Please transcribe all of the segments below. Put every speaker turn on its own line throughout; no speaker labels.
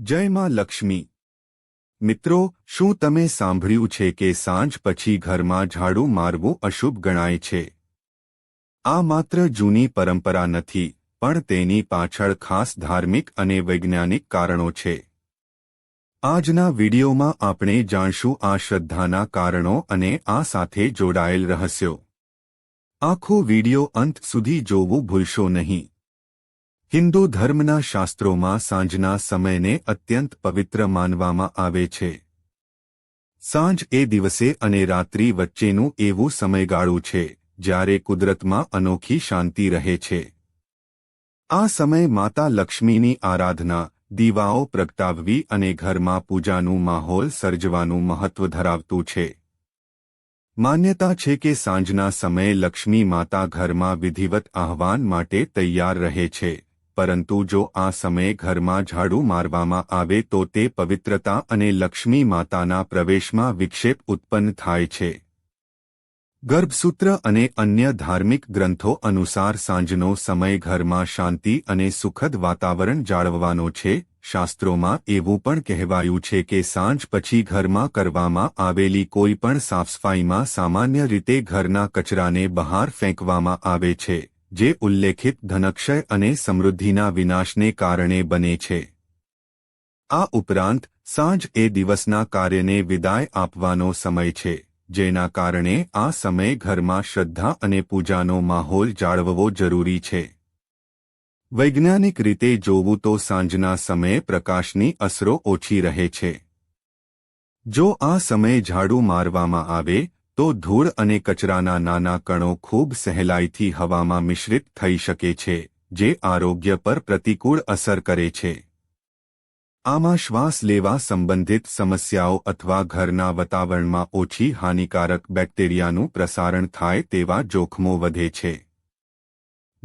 જય માં લક્ષ્મી. મિત્રો, શું તમે સાંભળ્યું છે કે સાંજ પછી ઘરમાં ઝાડુ મારવું અશુભ ગણાય છે? આ માત્ર જૂની પરંપરા નથી, પણ તેની પાછળ ખાસ ધાર્મિક અને વૈજ્ઞાનિક કારણો છે. આજના વિડિયોમાં આપણે જાણશું આ શ્રદ્ધાના કારણો અને આ સાથે જોડાયેલ રહસ્યો. આખો વિડિયો અંત સુધી જોવું ભૂલશો નહીં. હિન્દુ ધર્મના શાસ્ત્રોમાં સાંજના સમયને અત્યંત પવિત્ર માનવામાં આવે છે. સાંજ એ દિવસે અને રાત્રિ વચ્ચેનું એવું સમયગાળું છે, જ્યારે કુદરતમાં અનોખી શાંતિ રહે છે. આ સમય માતા લક્ષ્મીની આરાધના, દીવાઓ પ્રગટાવવી અને ઘરમાં પૂજાનું માહોલ સર્જવાનું મહત્વ ધરાવતું છે. માન્યતા છે કે સાંજના સમયે લક્ષ્મી માતા ઘરમાં વિધિવત આહવાન માટે તૈયાર રહે છે. પરંતુ જો આ સમયે ઘરમાં ઝાડુ મારવામાં આવે તો તે પવિત્રતા અને લક્ષ્મી માતાના પ્રવેશમાં વિક્ષેપ ઉત્પન્ન થાય છે. ગર્ભસૂત્ર અને અન્ય ધાર્મિક ગ્રંથો અનુસાર સાંજનો સમય ઘરમાં શાંતિ અને સુખદ વાતાવરણ જાળવવાનો છે. શાસ્ત્રોમાં એવું પણ કહેવાયું છે કે સાંજ પછી ઘરમાં કરવામાં આવેલી કોઈ પણ સાફસફાઈમાં સામાન્ય રીતે ઘરના કચરાને બહાર ફેંકવામાં આવે છે. જે ઉલ્લેખિત ધનક્ષય અને સમૃદ્ધિના વિનાશને કારણે બને છે. આ ઉપરાંત, સાંજ એ દિવસના કાર્યને વિદાય આપવાનો સમય છે, જેના કારણે આ સમય ઘરમાં શ્રદ્ધા અને પૂજાનો માહોલ જાળવવો જરૂરી છે. વૈજ્ઞાનિક રીતે જોવું તો સાંજના સમયે પ્રકાશની અસરો ઓછી રહે છે. જો આ સમયે ઝાડુ મારવામાં આવે તો ધૂળ અને કચરાના નાના કણો ખૂબ સહેલાઈથી હવામાં મિશ્રિત થઈ શકે છે, જે આરોગ્ય પર પ્રતિકૂળ અસર કરે છે. આમાં શ્વાસ લેવા સંબંધિત સમસ્યાઓ અથવા ઘરના વાતાવરણમાં ઓછી હાનિકારક બેક્ટેરિયાનું પ્રસારણ થાય તેવા જોખમો વધે છે.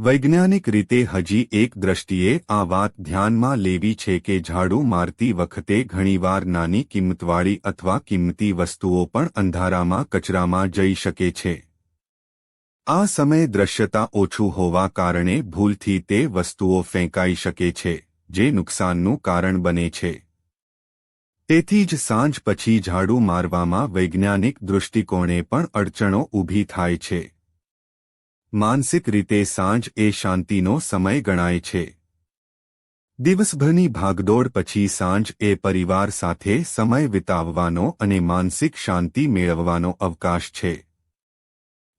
વૈજ્ઞાનિક રીતે હજી એક દ્રષ્ટિએ આ વાત ધ્યાનમાં લેવી છે કે ઝાડુ મારતી વખતે ઘણીવાર નાની કિંમતવાળી અથવા કિંમતી વસ્તુઓ પણ અંધારામાં, કચરામાં જઈ શકે છે. આ સમયે દ્રશ્યતા ઓછું હોવા કારણે ભૂલથી તે વસ્તુઓ ફેંકાઈ શકે છે, જે નુકસાનનું કારણ બને છે. તેથી જ સાંજ પછી ઝાડુ મારવામાં વૈજ્ઞાનિક દૃષ્ટિકોણે પણ અડચણો ઊભી થાય છે. માનસિક રીતે સાંજ એ શાંતિનો સમય ગણાય છે. દિવસભરની ભાગદોડ પછી સાંજ એ પરિવાર સાથે સમય વિતાવવાનો અને માનસિક શાંતિ મેળવવાનો અવકાશ છે.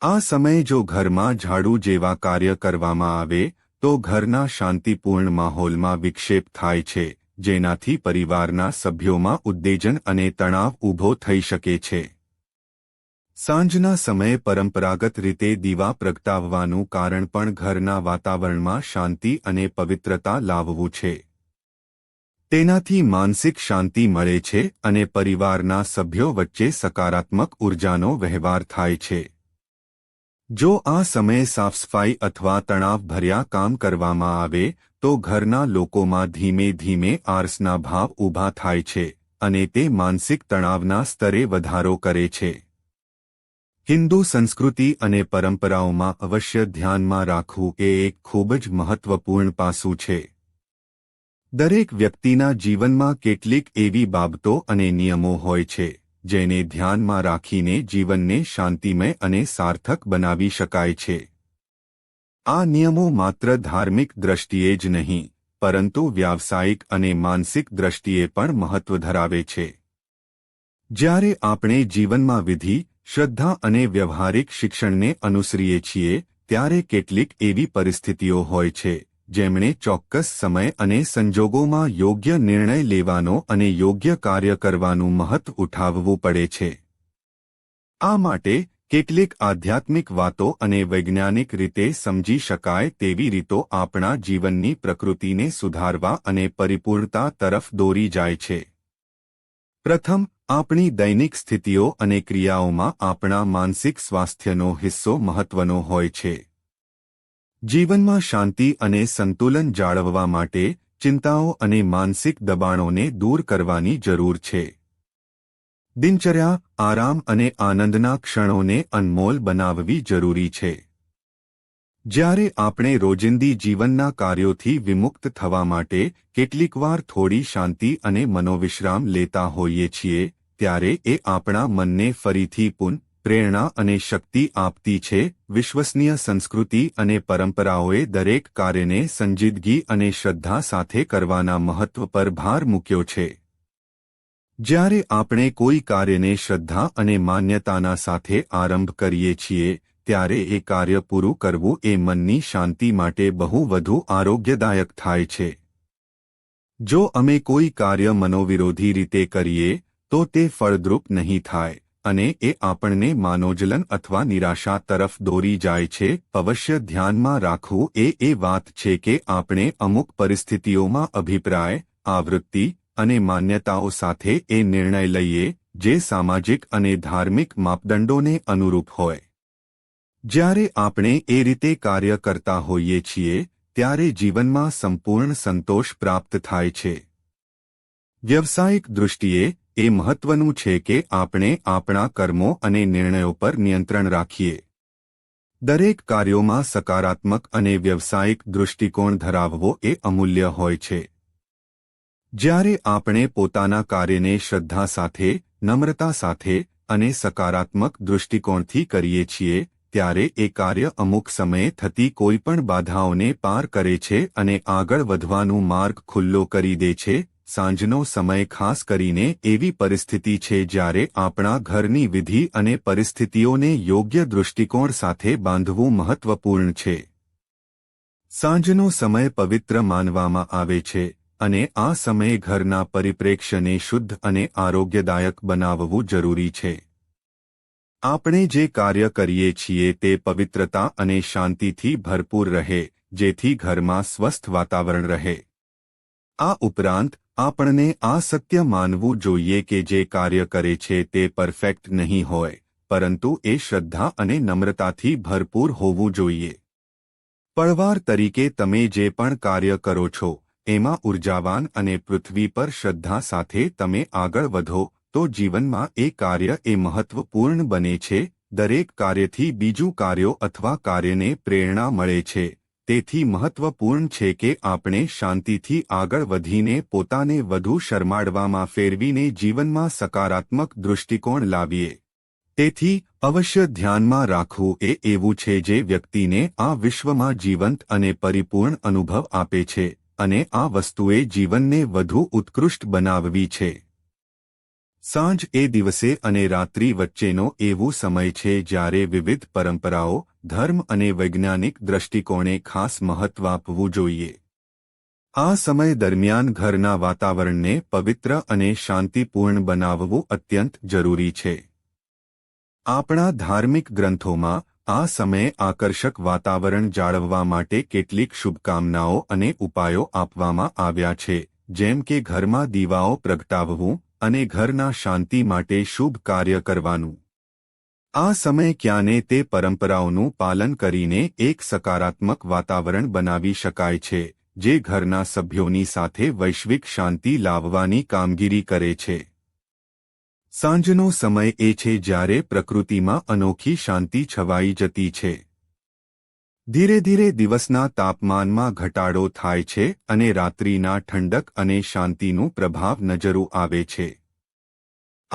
આ સમય જો ઘરમાં ઝાડુ જેવા કાર્ય કરવામાં આવે, તો ઘરના શાંતિપૂર્ણ માહોલમાં વિક્ષેપ થાય છે, જેનાથી પરિવારના સભ્યોમાં ઉદ્દેજન અને તણાવ ઊભો થઈ શકે છે. સાંજના સમયે પરંપરાગત રીતે દીવા પ્રગટાવવાનું કારણ પણ ઘરના વાતાવરણમાં શાંતિ અને પવિત્રતા લાવવું છે. તેનાથી માનસિક શાંતિ મળે છે અને પરિવારના સભ્યો વચ્ચે સકારાત્મક ઉર્જાનો વહેવાર થાય છે. જો આ સમયે સાફસફાઈ અથવા તણાવભર્યા કામ કરવામાં આવે, તો ઘરના લોકોમાં ધીમે ધીમે આરસના ભાવ ઊભા થાય છે અને તે માનસિક તણાવના સ્તરે વધારો કરે છે. હિન્દુ સંસ્કૃતિ અને પરંપરાઓમાં અવશ્ય ધ્યાનમાં રાખવું એ એક ખૂબ જ મહત્વપૂર્ણ પાસું છે. દરેક વ્યક્તિના જીવનમાં કેટલીક એવી બાબતો અને નિયમો હોય છે, જેને ધ્યાનમાં રાખીને જીવનને શાંતિમય અને સાર્થક બનાવી શકાય છે. આ નિયમો માત્ર ધાર્મિક દ્રષ્ટિએ જ નહીં, પરંતુ વ્યાવસાયિક અને માનસિક દ્રષ્ટિએ પણ મહત્વ ધરાવે છે. જ્યારે આપણે જીવનમાં વિધિ શ્રદ્ધા અને વ્યવહારિક શિક્ષણને અનુસરીએ છીએ ત્યારે કેટલીક એવી પરિસ્થિતિઓ હોય છે, જેમણે ચોક્કસ સમય અને સંજોગોમાં યોગ્ય નિર્ણય લેવાનો અને યોગ્ય કાર્ય કરવાનું મહત્વ ઉઠાવવું પડે છે. આ માટે કેટલીક આધ્યાત્મિક વાતો અને વૈજ્ઞાનિક રીતે સમજી શકાય તેવી રીતો આપણા જીવનની પ્રકૃતિને સુધારવા અને પરિપૂર્ણતા તરફ દોરી જાય છે. પ્રથમ આપણી દૈનિક સ્થિતિઓ અને ક્રિયાઓમાં આપણા માનસિક સ્વાસ્થ્યનો હિસ્સો મહત્વનો હોય છે. જીવનમાં શાંતિ અને સંતુલન જાળવવા માટે ચિંતાઓ અને માનસિક દબાણોને દૂર કરવાની જરૂર છે. દિનચર્યા, આરામ અને આનંદના ક્ષણોને અનમોલ બનાવવી જરૂરી છે. જ્યારે આપણે રોજિંદી જીવનના કાર્યોથી વિમુક્ત થવા માટે કેટલીકવાર થોડી શાંતિ અને મનોવિશ્રામ લેતા હોઈએ છીએ, ત્યારે એ આપણા મનને ફરીથી પુન, પ્રેરણા અને શક્તિ આપતી છે. વિશ્વસનીય સંસ્કૃતિ અને પરંપરાઓએ દરેક કાર્યને સંજીદગી અને શ્રદ્ધા સાથે કરવાના મહત્વ પર ભાર મૂક્યો છે. જ્યારે આપણે કોઈ કાર્યને શ્રદ્ધા અને માન્યતાના સાથે આરંભ કરીએ છીએ ત્યારે એ કાર્ય પૂરું કરવું એ મનની શાંતિ માટે બહુ વધુ આરોગ્યદાયક થાય છે. જો અમે કોઈ કાર્ય મનોવિરોધી રીતે કરીએ, તો તે ફળદ્રુપ નહીં થાય, અને એ આપણને માનોજલન અથવા નિરાશા તરફ દોરી જાય છે. અવશ્ય ધ્યાનમાં રાખવું એ એ વાત છે કે આપણે અમુક પરિસ્થિતિઓમાં અભિપ્રાય, આવૃત્તિ અને માન્યતાઓ સાથે એ નિર્ણય લઈએ, જે સામાજિક અને ધાર્મિક માપદંડોને અનુરૂપ હોય. જ્યારે આપણે એ રીતે કાર્ય કરતા હોઈએ છીએ, ત્યારે જીવનમાં સંપૂર્ણ સંતોષ પ્રાપ્ત થાય છે. વ્યવસાયિક દૃષ્ટિએ એ મહત્વનું છે કે આપણે આપણા કર્મો અને નિર્ણયો પર નિયંત્રણ રાખીએ. દરેક કાર્યોમાં સકારાત્મક અને વ્યવસાયિક દૃષ્ટિકોણ ધરાવવો એ અમૂલ્ય હોય છે. જ્યારે આપણે પોતાના કાર્યને શ્રદ્ધા સાથે, નમ્રતા સાથે અને સકારાત્મક દૃષ્ટિકોણથી કરીએ છીએ ત્યારે એ કાર્ય અમુક સમયે થતી કોઈપણ બાધાઓને પાર કરે છે અને આગળ વધવાનું માર્ગ ખુલ્લો કરી દે છે. સાંજનો સમય ખાસ કરીને એવી પરિસ્થિતિ છે જ્યારે આપણા ઘરની વિધિ અને પરિસ્થિતિઓને યોગ્ય દૃષ્ટિકોણ સાથે બાંધવું મહત્વપૂર્ણ છે. સાંજનો સમય પવિત્ર માનવામાં આવે છે અને આ સમયે ઘરના પરિપ્રેક્ષ્યને શુદ્ધ અને આરોગ્યદાયક બનાવવું જરૂરી છે. આપણે જે કાર્ય કરીએ છીએ તે પવિત્રતા અને શાંતિથી ભરપૂર રહે, જેથી ઘરમાં સ્વસ્થ વાતાવરણ રહે. આ ઉપરાંત, આપણને આ સત્ય માનવું જોઈએ કે જે કાર્ય કરે છે તે પરફેક્ટ નહીં હોય, પરંતુ એ શ્રદ્ધા અને નમ્રતાથી ભરપૂર હોવું જોઈએ. પળવાર તરીકે તમે જે પણ કાર્ય કરો છો, એમાં ઉર્જાવાન અને પૃથ્વી પર શ્રદ્ધા સાથે તમે આગળ વધો તો જીવનમાં એ કાર્ય એ મહત્વપૂર્ણ બને છે, દરેક કાર્યથી બીજું કાર્યો અથવા કાર્યને પ્રેરણા મળે છે. તેથી મહત્વપૂર્ણ છે કે આપણે શાંતિથી આગળ વધીને પોતાને વધુ શરમાડવામાં ફેરવીને જીવનમાં સકારાત્મક દૃષ્ટિકોણ લાવીએ. તેથી અવશ્ય ધ્યાનમાં રાખવું એ એવું છે જે વ્યક્તિને આ વિશ્વમાં જીવંત અને પરિપૂર્ણ અનુભવ આપે છે અને આ વસ્તુએ જીવનને વધુ ઉત્કૃષ્ટ બનાવવી છે. સાંજ એ દિવસે અને રાત્રિ વચ્ચેનો એવો સમય છે જ્યારે વિવિધ પરંપરાઓ, ધર્મ અને વૈજ્ઞાનિક દ્રષ્ટિકોણે ખાસ મહત્વ આપવું જોઈએ. આ સમય દરમિયાન ઘરના વાતાવરણને પવિત્ર અને શાંતિપૂર્ણ બનાવવું અત્યંત જરૂરી છે. આપણા ધાર્મિક ગ્રંથોમાં આ સમયે આકર્ષક વાતાવરણ જાળવવા માટે કેટલીક શુભકામનાઓ અને ઉપાયો આપવામાં આવ્યા છે, જેમ કે ઘરમાં દીવાઓ પ્રગટાવવું અને ઘરના શાંતિ માટે શુભ કાર્ય કરવાનું. આ સમય ક્યાંને તે પરંપરાઓનું પાલન કરીને એક સકારાત્મક વાતાવરણ બનાવી શકાય છે, જે ઘરના સભ્યોની સાથે વૈશ્વિક શાંતિ લાવવાની કામગીરી કરે છે. સાંજનો સમય એ છે જ્યારે પ્રકૃતિમાં અનોખી શાંતિ છવાઈ જતી છે. ધીરે ધીરે દિવસના તાપમાનમાં ઘટાડો થાય છે અને રાત્રિના ઠંડક અને શાંતિનું પ્રભાવ નજરું આવે છે.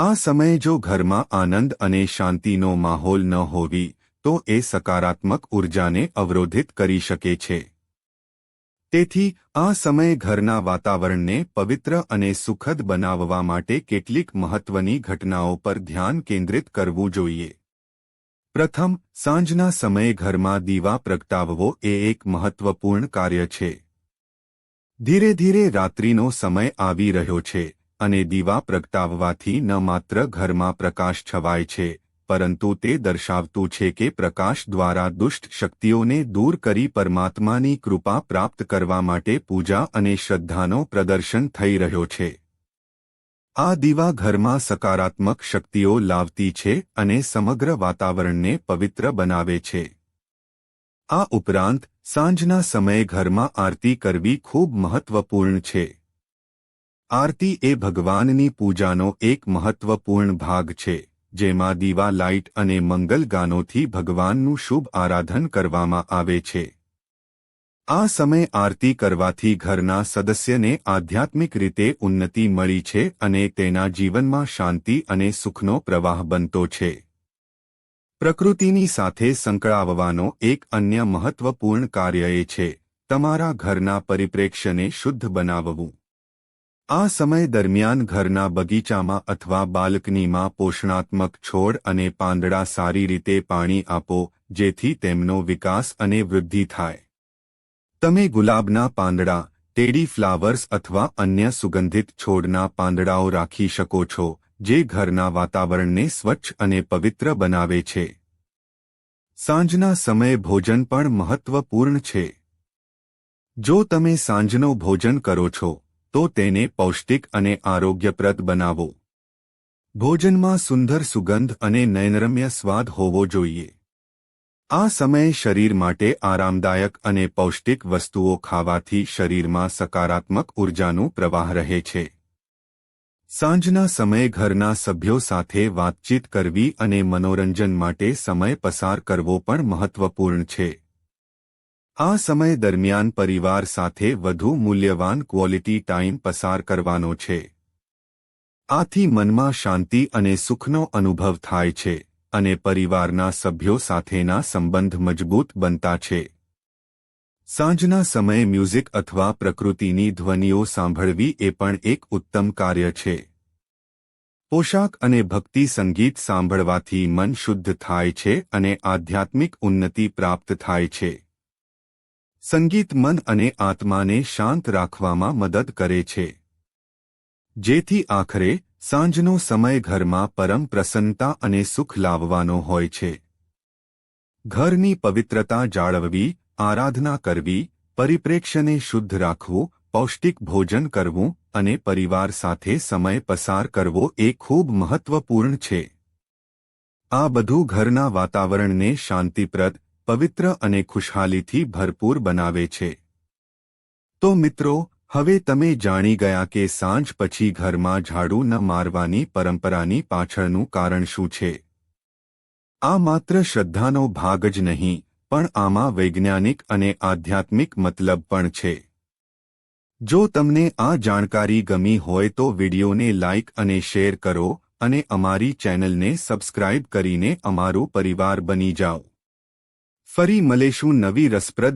આ સમયે જો ઘરમાં આનંદ અને શાંતિનો માહોલ ન હોવી, તો એ સકારાત્મક ઉર્જાને અવરોધિત કરી શકે છે. તેથી, આ સમયે ઘરના વાતાવરણને પવિત્ર અને સુખદ બનાવવા માટે કેટલીક મહત્વની ઘટનાઓ પર ધ્યાન કેન્દ્રિત કરવું જોઈએ. પ્રથમ, સાંજના સમયે ઘરમાં દીવા પ્રગટાવવો એ એક મહત્વપૂર્ણ કાર્ય છે. ધીરે ધીરે રાત્રિનો સમય આવી રહ્યો છે. અને દીવા પ્રગટાવવાથી ન માત્ર ઘરમાં પ્રકાશ છવાય છે, પરંતુ તે દર્શાવતું છે કે પ્રકાશ દ્વારા દુષ્ટ શક્તિઓને દૂર કરી પરમાત્માની કૃપા પ્રાપ્ત કરવા માટે પૂજા અને શ્રદ્ધાનો પ્રદર્શન થઈ રહ્યો છે. આ દીવા ઘરમાં સકારાત્મક શક્તિઓ લાવતી છે અને સમગ્ર વાતાવરણને પવિત્ર બનાવે છે. આ ઉપરાંત, સાંજના સમયે ઘરમાં આરતી કરવી ખૂબ મહત્વપૂર્ણ છે. આરતી એ ભગવાનની પૂજાનો એક મહત્વપૂર્ણ ભાગ છે, જેમાં દીવા લાઇટ અને મંગલ ગાનોથી ભગવાનનું શુભ આરાધન કરવામાં આવે છે. આ સમય આરતી કરવાથી ઘરના સદસ્યને આધ્યાત્મિક રીતે ઉન્નતિ મળી છે અને તેના જીવનમાં શાંતિ અને સુખનો પ્રવાહ બનતો છે. પ્રકૃતિની સાથે સંકળાવવાનો એક અન્ય મહત્વપૂર્ણ કાર્ય એ છે, તમારા ઘરના પરિપ્રેક્ષ્યને શુદ્ધ બનાવવું. આ સમય દરમિયાન ઘરના બગીચામાં અથવા બાલ્કનીમાં પોષણાત્મક છોડ અને પાંદડા સારી રીતે પાણી આપો, જેથી તેમનો વિકાસ અને વૃદ્ધિ થાય. તમે ગુલાબના પાંદડા, ટેડી ફ્લાવર્સ અથવા અન્ય સુગંધિત છોડના પાંદડાઓ રાખી શકો છો, જે ઘરના વાતાવરણને સ્વચ્છ અને પવિત્ર બનાવે છે. સાંજના સમયે ભોજન પણ મહત્વપૂર્ણ છે. જો તમે સાંજનો ભોજન કરો છો તો તેને પૌષ્ટિક અને આરોગ્યપ્રદ બનાવો. ભોજનમાં સુંદર સુગંધ અને નયનરમ્ય સ્વાદ હોવો જોઈએ. આ સમયે શરીર માટે આરામદાયક અને પૌષ્ટિક વસ્તુઓ ખાવાથી શરીરમાં સકારાત્મક ઉર્જાનું પ્રવાહ રહે છે. સાંજના સમયે ઘરના સભ્યો સાથે વાતચીત કરવી અને મનોરંજન માટે સમય પસાર કરવો પણ મહત્વપૂર્ણ છે. આ સમય દરમિયાન પરિવાર સાથે વધુ મૂલ્યવાન ક્વોલિટી ટાઈમ પસાર કરવાનો છે. આથી મનમાં શાંતિ અને સુખનો અનુભવ થાય છે અને પરિવારના સભ્યો સાથેના સંબંધ મજબૂત બનતા છે. સાંજના સમયે મ્યુઝિક અથવા પ્રકૃતિની ધ્વનિઓ સાંભળવી એ પણ એક ઉત્તમ કાર્ય છે. પોશાક અને ભક્તિ સંગીત સાંભળવાથી મન શુદ્ધ થાય છે અને આધ્યાત્મિક ઉન્નતિ પ્રાપ્ત થાય છે. સંગીત મન અને આત્માને શાંત રાખવામાં મદદ કરે છે. જેથી આખરે સાંજનો સમય ઘરમાં પરમ પ્રસન્નતા અને સુખ લાવવાનો હોય છે. ઘરની પવિત્રતા જાળવવી, આરાધના કરવી, પરિપ્રેક્ષ્યને શુદ્ધ રાખવું, પૌષ્ટિક ભોજન કરવું અને પરિવાર સાથે સમય પસાર કરવો એ ખૂબ મહત્વપૂર્ણ છે. આ બધું ઘરના વાતાવરણને શાંતિપ્રદ પવિત્ર અને ખુશહાલીથી ભરપૂર બનાવે છે. તો મિત્રો, હવે તમે જાણી ગયા કે સાંજ પછી ઘરમાં ઝાડુ ન મારવાની પરંપરાની પાછળનું કારણ શું છે? આ માત્ર શ્રદ્ધાનો ભાગ જ નહીં, પણ આમાં વૈજ્ઞાનિક અને આધ્યાત્મિક મતલબ પણ છે. જો તમને આ જાણકારી ગમી હોય તો વિડિયોને લાઇક અને શેર કરો અને અમારી ચેનલને સબસ્ક્રાઇબ કરીને અમારો પરિવાર બની જાઓ. ફરી મળીશું નવી રસપ્રદ